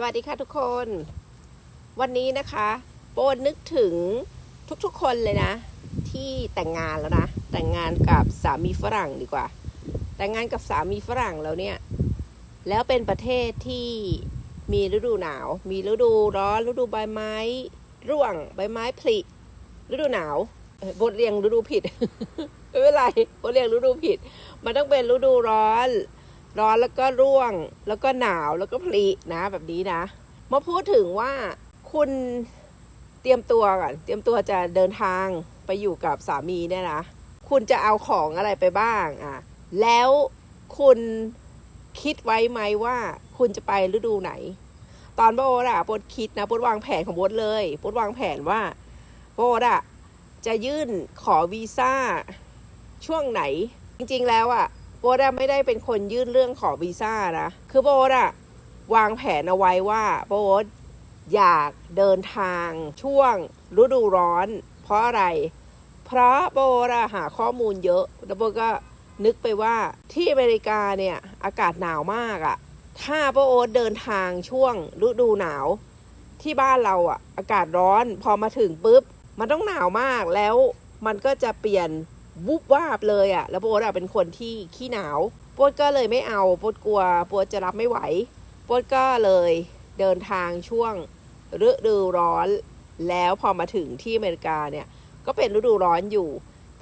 สวัสดีค่ะทุกคน วันนี้นะคะ โปนนึกถึงทุกๆคนเลยนะ ที่แต่งงานแล้วนะ แต่งงานกับสามีฝรั่งดีกว่า แต่งงานกับสามีฝรั่งแล้วเนี่ย แล้วเป็นประเทศที่มีฤดูหนาว มีฤดูร้อนฤดูใบไม้ ร่วงใบไม้ผลิฤดูหนาวบทเรียงฤดูผิดไม่เป็นไรบทเรียงฤดูผิด มันต้องเป็นฤดูร้อน ร้อนแล้วก็ร่วง แล้วก็หนาวแล้วก็ผลินะแบบนี้นะ มาพูดถึงว่าคุณเตรียมตัวก่อนเตรียมตัวจะเดินทางไปอยู่กับสามีเนี่ยนะ คุณจะเอาของอะไรไปบ้างอะแล้วคุณคิดไว้ไหมว่าคุณจะไปฤดูไหน ตอนโบทอะโบทคิดนะโบทวางแผนของโบทเลยโบทวางแผนว่าโบทอะจะยื่นขอวีซ่าช่วงไหน จริงๆแล้วอะ โบทอะไม่ได้เป็นคนยื่นเรื่องขอวีซ่านะ คือโบทอะวางแผนเอาไว้ว่าโบทอยากเดินทางช่วงฤดูร้อน เพราะอะไร เพราะโบทอะหาข้อมูลเยอะ แล้วโบทก็นึกไปว่าที่อเมริกาเนี่ยอากาศหนาวมากอะถ้าป้าโอ๊ตเดินทางช่วงฤดูหนาว ที่บ้านเราอะอากาศร้อน พอมาถึงปุ๊บ มันต้องหนาวมากแล้วมันก็จะเปลี่ยน วุบวาบเลยอะแล้วโป๊ตอะเป็นคนที่ขี้หนาวโป๊ตก็เลยไม่เอาโป๊ตกลัวโป๊ตจะรับไม่ไหวโป๊ตก็เลยเดินทางช่วงฤดูร้อน แล้วพอมาถึงที่อเมริกาเนี่ย ก็เป็นฤดูร้อนอยู่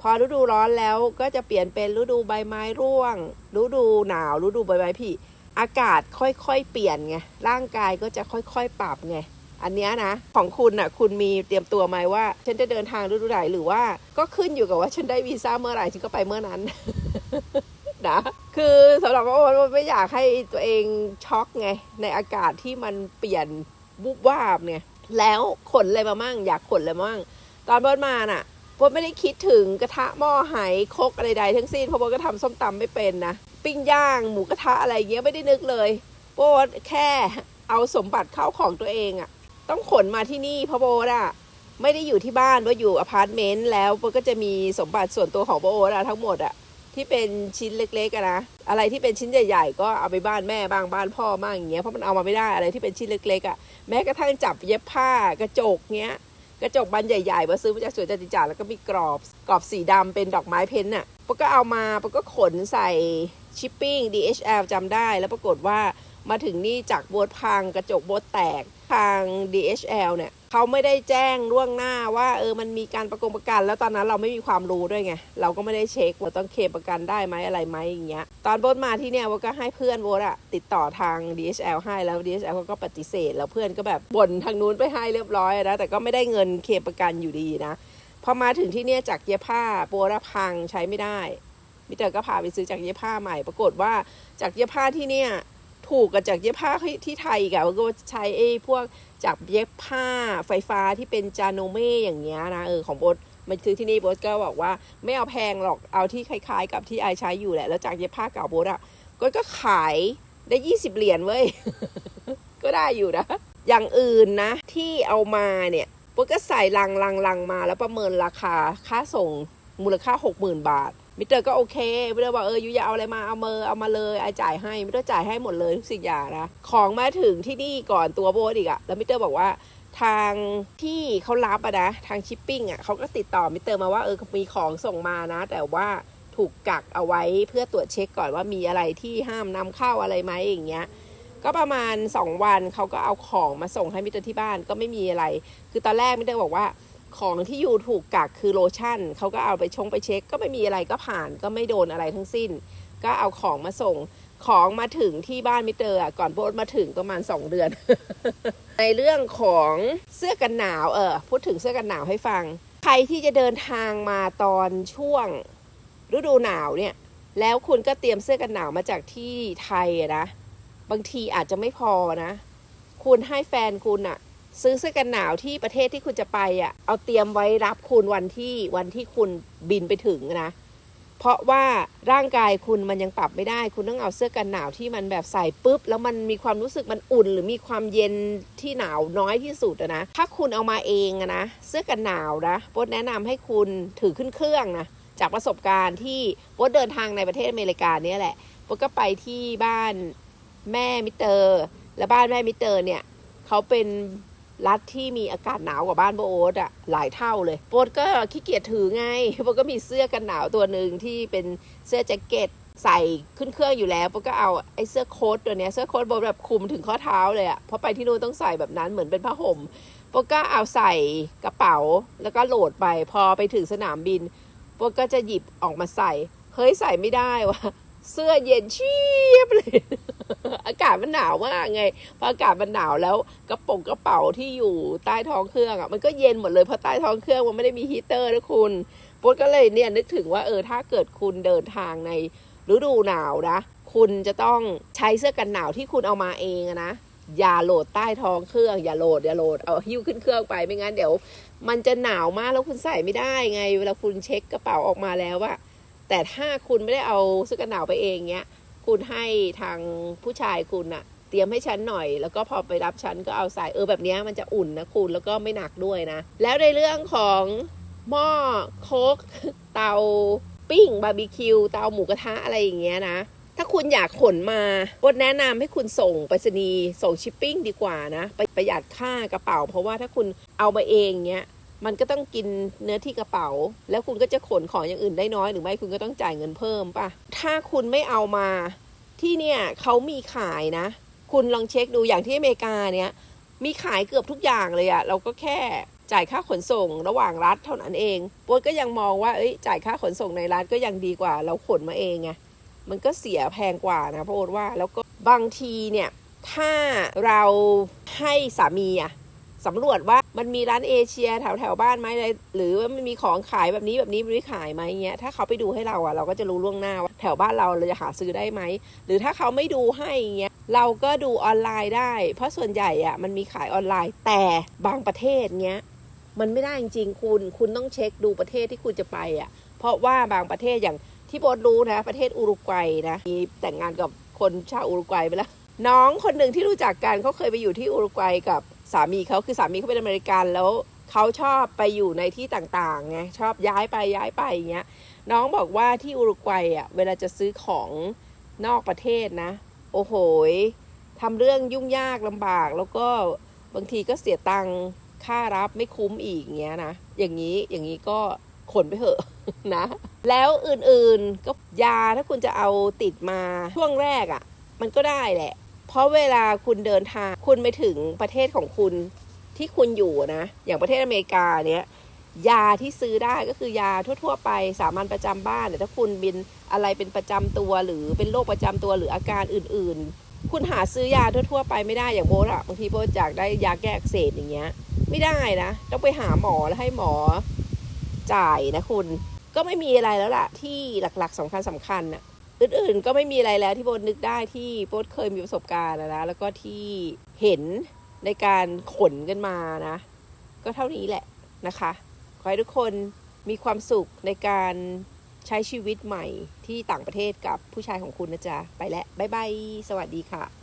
พอฤดูร้อนแล้วก็จะเปลี่ยนเป็นฤดูใบไม้ร่วง ฤดูหนาว ฤดูใบไม้ผลิอากาศค่อยๆ เปลี่ยนไง ร่างกายก็จะค่อยๆ ปรับไง อันนี้นะ ของคุณน่ะคุณมีเตรียมตัวไหมว่า ฉันจะเดินทางฤดูไหนหรือว่า ก็ขึ้นอยู่กับว่าฉันได้วีซ่าเมื่อไหร่ฉันก็ไปเมื่อนั้นนะคือสำหรับว่าโอ๊ตไม่อยากให้ตัวเองช็อกไง ในอากาศที่มันเปลี่ยนบุบวาบเนี่ยแล้วขนอะไรมามั่ง อยากขนอะไรมามั่ง ตอนเบิร์มาน่ะโบทไม่ได้คิดถึงกระทะหม้อไหคกอะไรใดทั้งสิ้นเพราะโบทก็ทำส้มตำไม่เป็นนะปิ้งย่างหมูกระทะอะไรเงี้ยไม่ได้นึกเลยโบทแค่เอาสมบัติเข้าของตัวเองอะ ต้องขนมาที่นี่เพราะโบทอะไม่ได้อยู่ที่บ้านโบทอยู่อพาร์ตเมนต์แล้วโบก็จะมีสมบัติส่วนตัวของโบทอะทั้งหมดอะที่เป็นชิ้นเล็กๆนะอะไรที่เป็นชิ้นใหญ่ ๆ ก็เอาไปบ้านแม่บ้างบ้านพ่อบ้างอย่างเงี้ยเพราะมันเอามาไม่ได้อะไรที่เป็นชิ้นเล็กๆอะแม้กระทั่งจับเย็บผ้ากระจกเงี้ยกระจกบานใหญ่ๆมาซื้อมาจากสวนจตุจักรแล้วก็มีกรอบกรอบสีดำเป็นดอกไม้เพ้นท์น่ะปก็เอามาปก็ขนใส่ชิปปิ้ง DHL จำได้ แล้วปรากฏว่ามาถึงนี่จากโบทพังกระจกโบทแตก ทาง DHL เนี่ยเขาไม่ได้แจ้งล่วงหน้าว่าเออมันมีการประกงประกัน แล้วตอนนั้นเราไม่มีความรู้ด้วยไงเราก็ไม่ได้เช็คว่าต้องเคลมประกันได้ไหมอะไรไหมอย่างเงี้ยตอนโบทมาที่เนี่ยโบก็ให้เพื่อนโบทอะติดต่อทาง DHL ให้แล้ว DHL เขาก็ปฏิเสธ แล้วเพื่อนก็แบบบ่นทางนู้นไปให้เรียบร้อยนะแต่ก็ไม่ได้เงินเคลมประกันอยู่ดีนะพอมาถึงที่เนี่ยจากเย็บผ้าโบระพังใช้ไม่ได้มิเตอร์ก็พาไปซื้อจากเย็บผ้าใหม่ปรากฏว่าจากเย็บผ้าที่เนี่ย ถูกกับจากเย็บผ้าที่ไทยกับก็ใช้ไอ้พวกจากเย็บผ้าไฟฟ้าที่เป็นจานโนเม่อย่างเงี้ยนะเออของโบทมาซื้อที่นี่โบทก็บอกว่าไม่เอาแพงหรอกเอาที่คล้าย ๆ กับที่ไอใช้อยู่แหละ แล้วจากเย็บผ้าเก่าโบทอะก็ก็ขายได้20เหรียญเว้ยก็ได้อยู่นะ อย่างอื่นนะ ที่เอามาเนี่ยโบทก็ใส่ลังลังลังมาแล้วประเมินราคาค่าส่งมูลค่า60,000บาท มิเตอร์ก็โอเคมิเตอร์บอกเออยูอยาเอาอะไรมาเอามาเอามาเลยไอจ่ายให้มิเตอร์จ่ายให้หมดเลยทุกสิ่งอย่างนะของมาถึงที่นี่ก่อนตัวโบอีกอะแล้วมิเตอร์บอกว่าทางที่เขารับอะนะทางชิปปิ้งอะเขาก็ติดต่อมิเตอร์มาว่าเออมีของส่งมานะ แต่ว่าถูกกักเอาไว้เพื่อตรวจเช็คก่อนว่ามีอะไรที่ห้ามนำเข้าอะไรไหมอย่างเงี้ยก็ประมาณ 2 วันเขาก็เอาของมาส่งให้มิเตอร์ที่บ้านก็ไม่มีอะไร คือตอนแรกมิเตอร์บอกว่า ของที่อยู่ถูกกักคือโลชั่นเขาก็เอาไปชงไปเช็ค ก็ไม่มีอะไรก็ผ่านก็ไม่โดนอะไรทั้งสิ้น ก็เอาของมาส่งของมาถึงที่บ้านมิเตอร์อะก่อนโบสมาถึงประมาณ 2 เดือน ในเรื่องของเสื้อกันหนาวเออพูดถึงเสื้อกันหนาวให้ฟัง ใครที่จะเดินทางมาตอนช่วงฤดูหนาวเนี่ย แล้วคุณก็เตรียมเสื้อกันหนาวมาจากที่ไทยนะ บางทีอาจจะไม่พอนะ คุณให้แฟนคุณอะ ซื้อเสื้อกันหนาวที่ประเทศที่คุณจะไปอะเอาเตรียมไว้รับคุณวันที่วันที่คุณบินไปถึงนะ เพราะว่าร่างกายคุณมันยังปรับไม่ได้ คุณต้องเอาเสื้อกันหนาวที่มันแบบใส่ปุ๊บ แล้วมันมีความรู้สึกมันอุ่น หรือมีความเย็นที่หนาวน้อยที่สุดนะ ถ้าคุณเอามาเองอะนะเสื้อกันหนาวนะโบทแนะนำให้คุณถือขึ้นเครื่องนะจากประสบการณ์ที่โบทเดินทางในประเทศอเมริกาเนี่ยแหละโบทก็ไปที่บ้านแม่มิเตอร์ และบ้านแม่มิเตอร์เนี่ยเขาเป็น รัฐที่มีอากาศหนาวกว่าบ้านโบโอ๊ตอะหลายเท่าเลยโบทก็ขี้เกียจถือไงโบก็มีเสื้อกันหนาวตัวหนึ่งที่เป็นเสื้อแจ็คเก็ตใส่ขึ้นเครื่องอยู่แล้วโบก็เอาไอ้เสื้อโค้ทตัวเนี้ยเสื้อโค้ทโบแบบคลุมถึงข้อเท้าเลยอะเพราะไปที่นู่นต้องใส่แบบนั้นเหมือนเป็นผ้าห่มโบก็เอาใส่กระเป๋าแล้วก็โหลดไปพอไปถึงสนามบินโบก็จะหยิบออกมาใส่เฮ้ยใส่ไม่ได้วะ เสื้อเย็นชีบเลย อากาศมันหนาวมากไง พออากาศมันหนาวแล้วกระปรงกระเป๋าที่อยู่ใต้ท้องเครื่องอะมันก็เย็นหมดเลยเพราะใต้ท้องเครื่องมันไม่ได้มีฮีเตอร์นะคุณโป๊ก็เลยเนี่ยนึกถึงว่าเออถ้าเกิดคุณเดินทางในฤดูหนาวนะ คุณจะต้องใช้เสื้อกันหนาวที่คุณเอามาเองนะอย่าโหลดใต้ท้องเครื่อง อย่าโหลดอย่าโหลดเอาหิ้วขึ้นเครื่องไปไม่งั้นเดี๋ยว มันจะหนาวมากแล้วคุณใส่ไม่ได้ไง เวลาคุณเช็คกระเป๋าออกมาแล้วอะ แต่ถ้าคุณไม่ได้เอาเสื้อกันหนาวไปเองเนี้ย คุณให้ทางผู้ชายคุณอะเตรียมให้ฉันหน่อย แล้วก็พอไปรับฉันก็เอาใส่เออแบบนี้มันจะอุ่นนะคุณแล้วก็ไม่หนักด้วยนะ แล้วในเรื่องของหม้อโคกเตาปิ้งบาร์บีคิวเตาหมูกระทะอะไรอย่างเงี้ยนะ ถ้าคุณอยากขนมาบดแนะนำให้คุณส่งไปรษณีย์ส่งชิปปิ้งดีกว่านะไปประหยัดค่ากระเป๋า เพราะว่าถ้าคุณเอามาเองเนี้ย มันก็ต้องกินเนื้อที่กระเป๋า แล้วคุณก็จะขนของอย่างอื่นได้น้อยหรือไม่คุณก็ต้องจ่ายเงินเพิ่มป่ะ ถ้าคุณไม่เอามาที่เนี่ยเขามีขายนะ คุณลองเช็คดูอย่างที่อเมริกาเนี่ยมีขายเกือบทุกอย่างเลยอะเราก็แค่จ่ายค่าขนส่งระหว่างรัฐเท่านั้นเองโบก็ยังมองว่าเอ้ยจ่ายค่าขนส่งในรัฐก็ยังดีกว่า เราขนมาเองไงมันก็เสียแพงกว่านะเพราะว่าแล้วก็บางทีเนี่ยถ้าเราให้สามีอะ สำรวจว่ามันมีร้านเอเชียแถวแถวบ้านไหมอะไรหรือว่ามันมีของขายแบบนี้แบบนี้มันไม่ขายไหมเงี้ยถ้าเขาไปดูให้เราอะเราก็จะรู้ล่วงหน้าว่าแถวบ้านเราเราจะหาซื้อได้ไหมหรือถ้าเขาไม่ดูให้เงี้ยเราก็ดูออนไลน์ได้ เพราะส่วนใหญ่อะมันมีขายออนไลน์แต่บางประเทศเงี้ยมันไม่ได้จริงๆคุณคุณต้องเช็คดูประเทศที่คุณจะไปอะเพราะว่าบางประเทศอย่างที่โบทรู้นะ ประเทศอุรุกวัยนะมีแต่งงานกับคนชาวอุรุกวัยไปแล้วน้องคนหนึ่งที่รู้จักกันเขาเคยไปอยู่ที่อุรุกวัยกับ สามีเขาคือสามีเขาเป็นอเมริกันแล้วเขาชอบไปอยู่ในที่ต่างๆไงชอบย้ายไปย้ายไปอย่างเงี้ยน้องบอกว่าที่อุรุกวัยอะเวลาจะซื้อของนอกประเทศนะ โอ้โหยทำเรื่องยุ่งยากลำบาก แล้วก็บางทีก็เสียตังค่ารับไม่คุ้มอีกอย่างเงี้ยนะอย่างนี้อย่างนี้ก็ขนไปเถอะนะ แล้วอื่นๆก็ยาถ้าคุณจะเอาติดมาช่วงแรกอะ่ะ มันก็ได้แหละ เพราะเวลาคุณเดินทางคุณไปถึงประเทศของคุณที่คุณอยู่นะ อย่างประเทศอเมริกาเนี้ยยาที่ซื้อได้ก็คือยาทั่ว ๆ ไปสามัญประจำบ้านเนี่ถ้าคุณเป็นอะไรเป็นประจำตัวหรือเป็นโรคประจำตัวหรืออาการอื่น ๆ คุณหาซื้อยาทั่ว ๆ ไปไม่ได้อย่างโบทอะบางทีโบทอยากได้ยาแก้อักเสบอย่างเงี้ย ไม่ได้นะ ต้องไปหาหมอแล้วให้หมอจ่ายนะคุณ ก็ไม่มีอะไรแล้วล่ะที่หลักๆสำคัญสำคัญน่ะ อื่นๆ ก็ไม่มีอะไรแล้วที่โบนึกได้ที่โบเคยมีประสบการณ์นะแล้วก็ที่เห็นในการขนกันมานะ ก็เท่านี้แหละนะคะ ขอให้ทุกคนมีความสุขในการใช้ชีวิตใหม่ที่ต่างประเทศกับผู้ชายของคุณนะจ๊ะ ไปแล้ว บ๊ายบาย สวัสดีค่ะ